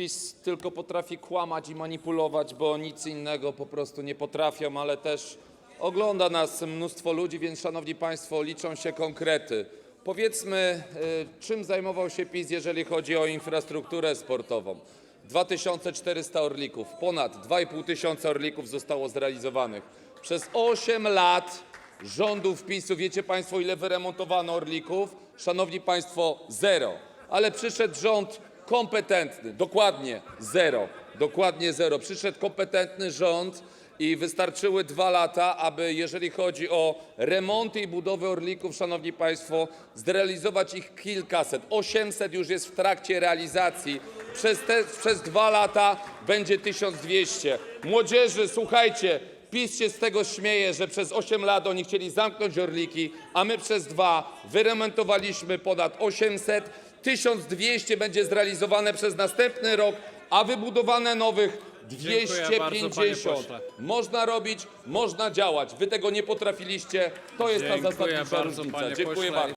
PiS tylko potrafi kłamać i manipulować, bo nic innego po prostu nie potrafią, ale też ogląda nas mnóstwo ludzi, więc szanowni państwo, liczą się konkrety. Powiedzmy, y, czym zajmował się PiS, jeżeli chodzi o infrastrukturę sportową. 2400 orlików, ponad 2,5 tysiąca orlików zostało zrealizowanych. Przez 8 lat rządów PiSu, wiecie Państwo ile wyremontowano orlików? Szanowni Państwo, zero. Ale przyszedł rząd kompetentny, dokładnie zero, dokładnie zero. Przyszedł kompetentny rząd i wystarczyły dwa lata, aby jeżeli chodzi o remonty i budowę orlików, szanowni państwo, zrealizować ich kilkaset. 800 już jest w trakcie realizacji. Przez, te, przez dwa lata będzie 1200. Młodzieży, słuchajcie, PiS się z tego śmieje, że przez 8 lat oni chcieli zamknąć orliki, a my przez dwa wyremontowaliśmy ponad 800. 1200 będzie zrealizowane przez następny rok, a wybudowane nowych Dziękuję bardzo, panie 250. pośle. Można robić, można działać. Wy tego nie potrafiliście. To jest ta Dziękuję zasadnicza bardzo, różnica. panie Dziękuję pośle. bardzo.